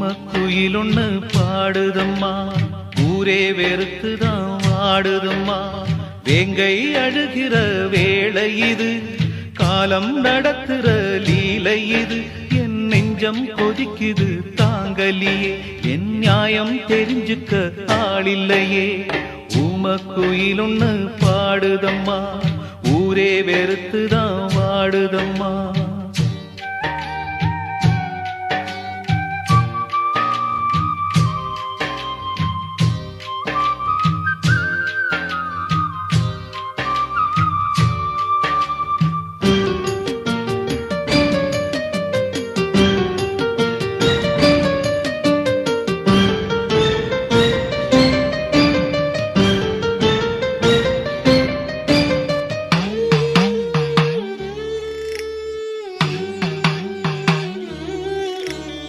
ஊமக்குயில் பாடுதம்மா. ஊரே வெறுத்துதான் வாடுதம்மா. வேங்கை அழுகிற வேளை இது. காலம் நடத்துற லீலை இது. என் நெஞ்சம் கொதிக்குது தாங்கலியே. என் நியாயம் தெரிஞ்சுக்க ஆளில்லையே. உமக்குயிலொன்னு பாடுதம்மா. ஊரே வெறுத்துதான் வாடுதம்மா.